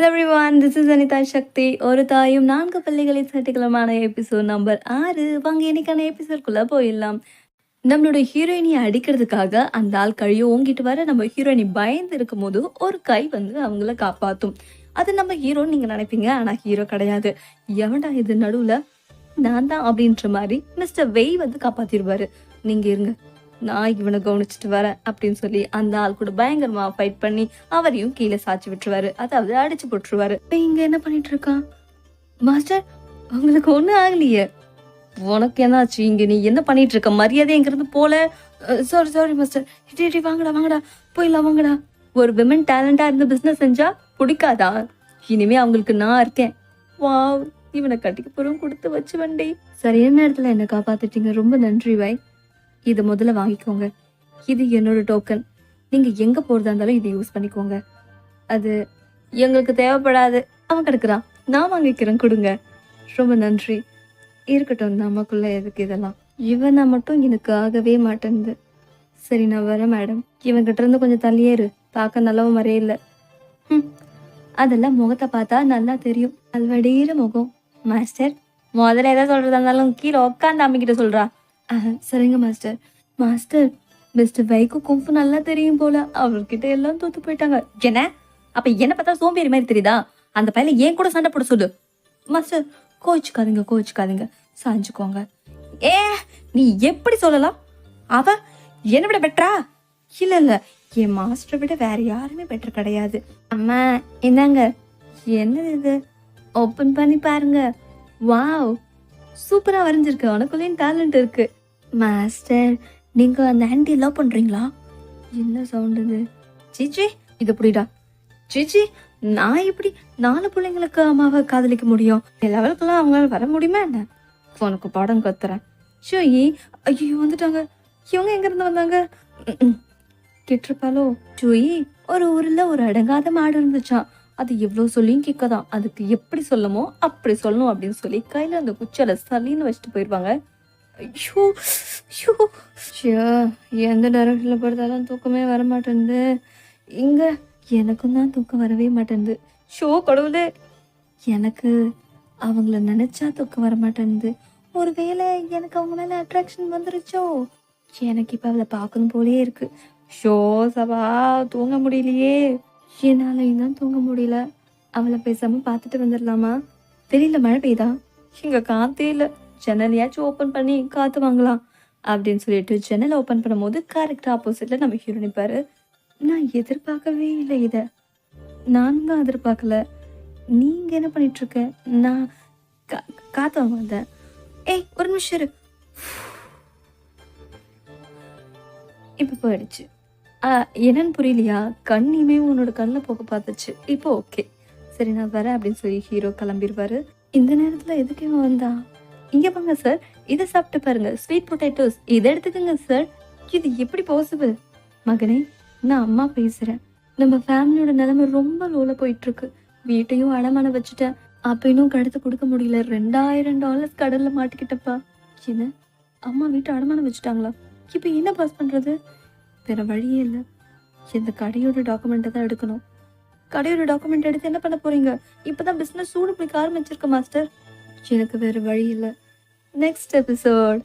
Hello everyone this is Anitha Sakthi ஒரு தாயும் நான்கு பள்ளிகளின் சட்டிகளமான எபிசோட் நம்பர் ஆறு. வாங்க இன்னைக்கான எபிசோட்குள்ளே போயிடலாம். நம்மளோட ஹீரோயினியை அடிக்கிறதுக்காக அந்த ஆள் கழிய ஓங்கிட்டு வர நம்ம ஹீரோயினி பயந்து இருக்கும் போது ஒரு கை வந்து அவங்கள காப்பாற்றும் அது நம்ம ஹீரோன்னு நீங்கள் நினைப்பீங்க ஆனால் ஹீரோ கிடையாது. எவன்டா இது நடுவில்? நான் தான் அப்படின்ற மாதிரி மிஸ்டர் வெய் வந்து காப்பாத்திருவாரு நீங்கள் இருங்க. நான் இவனை கவனிச்சுட்டு வரேன் அப்படின்னு சொல்லி அந்த ஆள் கூட பயங்கரமா ஃபைட் பண்ணி அவரையும் கீழே சாச்சி விட்டுருவாரு. அதாவது அடிச்சு போட்டுருவாரு. இங்க என்ன பண்ணிட்டு இருக்கான் மாஸ்டர் உங்களுக்கு ஒண்ணு ஆகலையே. உனக்கு என்னாச்சு? இங்க நீ என்ன பண்ணிட்டு இருக்க? மரியாதைங்கிறது போல. சாரி சாரி மாஸ்டர் இடி இடி வாங்கடா வாங்கடா. போயிடலாம் வாங்கடா. ஒரு விமன் டேலண்டா இருந்து பிசினஸ் செஞ்சா பிடிக்காதா? இனிமே அவங்களுக்கு நான் இருக்கேன். வாவ் இவனை கட்டிக்கு புறம் கொடுத்து வச்சு வண்டி. சரியான நேரத்துல என்ன காப்பாத்திட்டீங்க? ரொம்ப நன்றி வாய் இது முதல்ல வாங்கிக்கோங்க. இது என்னோட டோக்கன் நீங்க எங்க போறதா இருந்தாலும் இதை யூஸ் பண்ணிக்கோங்க. அது எங்களுக்கு தேவைப்படாது. அவன் கிடக்குறான். நான் வாங்கிக்கிறேன் கொடுங்க. ரொம்ப நன்றி. இருக்கட்டும் நமக்குள்ள எதுக்கு இதெல்லாம்? இவனை மட்டும் எனக்கு ஆகவே மாட்டேன்து சரி நான் வரேன் மேடம் இவன்கிட்ட இருந்து கொஞ்சம் தள்ளியேறு பார்க்க நல்லவன் மாதிரியே இல்லை. ம், அதெல்லாம் முகத்தை பார்த்தா நல்லா தெரியும். அல்வடீர முகம். மாஸ்டர் முதல்ல எதாவது சொல்றதா இருந்தாலும் கீழே உட்காந்து அம்மிக்கிட்ட சொல்றா. சரிங்க மாஸ்டர் மாஸ்டர் மிஸ்டர் வைகோ கும்பு நல்லா தெரியும் போல. அவர்கிட்ட எல்லாம் தோத்து போயிட்டாங்க. என்ன? அப்ப என்ன பார்த்தா சோம்பேறி மாதிரி தெரியுதா? அந்த பையல ஏன் கூட சண்டை போட சொல்லு. மாஸ்டர் கோச்சுக்காதீங்க கோச்சுக்காதீங்க சாஞ்சுக்கோங்க. ஏ நீ எப்படி சொல்லலாம்? அவ என்ன விட பெட்டரா இல்ல இல்ல. என் மாஸ்டரை விட வேற யாருமே பெட்டர் கிடையாது. அம்மா என்னங்க என்னது இது? ஓப்பன் பண்ணி பாருங்க. வாவ் சூப்பரா வரைஞ்சிருக்கு. உனக்குள்ளேயும் டேலண்ட் இருக்கு. மாஸ்டர் நீங்கள் அந்த ஆண்டி லவ் பண்ணுறீங்களா என்ன சவுண்ட் இது? சீச்சி இது புரியுடா சீச்சி நான் எப்படி நாலு பிள்ளைங்களுக்கு அம்மாவை காதலிக்க முடியும்? லெவலுக்குலாம் அவங்களால வர முடியுமா என்ன? உனக்கு பாடம் கத்துறேன். ஷோயி ஐயோ வந்துட்டாங்க. இவங்க எங்கேருந்து வந்தாங்க? கெட்டிருப்பாலோ ஜூயி ஒரு ஊரில் ஒரு அடங்காத மாடு இருந்துச்சான் அது எவ்வளோ சொல்லியும் கேட்காதான். அதுக்கு எப்படி சொல்லமோ அப்படி சொல்லணும் அப்படின்னு சொல்லி கையில் அந்த குச்சியில் சளின்னு வச்சுட்டு போயிருவாங்க ஐயோ ஐயோ. ஷியோ எந்த டைரக்ஷனில் படுத்தாலும் தூக்கமே வர மாட்டேன்து இங்கே எனக்கும் தான் தூக்கம் வரவே மாட்டேன்து. ஷோ கடவுளே. எனக்கு அவங்கள நினச்சா தூக்கம் வர மாட்டேன்து ஒருவேளை எனக்கு அவங்க மேலே அட்ராக்ஷன் வந்துருச்சோ? எனக்கு இப்போ அவளை பார்க்கணும் போலே இருக்கு. ஷோ சபா தூங்க முடியலையே. என்னாலையும் தான் தூங்க முடியல. அவளை பேசாமல் பார்த்துட்டு வந்துடலாமா? வெளியில மழை பெய்தா இங்கே காத்தே இல்லை. ஜன்னலையாச்சும் ஓப்பன் பண்ணி காத்து வாங்கலாம் அப்படின்னு சொல்லிட்டு ஜன்னல் ஓப்பன் பண்ணும்போது கரெக்டா ஆப்போசிட்ல நம்ம ஹீரோ நிப்பாரு. நான் எதிர்பார்க்கவே இல்லை இத. நானும் தான் எதிர்பார்க்கல. நீங்க என்ன பண்ணிட்டு இருக்க நான் கா- காத்து வாங்க வந்தேன். ஏய் ஒரு நிமிஷம் இரு. இப்போ போயிடுச்சு. என்னன்னு புரியலையா? கண்ணியுமே உன்னோட கண்ணில் போக பார்த்துச்சு. இப்போ ஓகே சரி நான் வரேன் அப்படின்னு சொல்லி ஹீரோ கிளம்பிடுவாரு இந்த நேரத்துல எதுக்கு இவன் வந்தா இங்க வாங்க சார் இதை சாப்பிட்டு பாருங்க. ஸ்வீட் பொட்டேட்டோஸ் இதை எடுத்துக்கோங்க சார் இது எப்படி பாசிபிள் மகனே நான் அம்மா பேசுறேன். நம்ம ஃபேமிலியோட நிலைமை ரொம்ப லோல போயிட்டு இருக்கு வீட்டையும் அடமான வச்சுட்டேன். அப்ப இன்னும் கடத்து கொடுக்க முடியல. ரெண்டாயிரம் டாலர்ஸ் கடல்ல மாட்டிக்கிட்டப்பா. என்ன? அம்மா வீட்டை அடமானம் வச்சுட்டாங்களா? இப்போ என்ன பாஸ் பண்றது? வேற வழியே இல்லை. இந்த கடையோட டாக்குமெண்ட்டை தான் எடுக்கணும். கடையோட டாக்குமெண்ட் எடுத்து என்ன பண்ண போறீங்க? இப்பதான் பிசினஸ் சூடு பிடிக்க ஆரம்பிச்சிருக்க மாஸ்டர் எனக்கு வேற வழி இல்லை. Next episode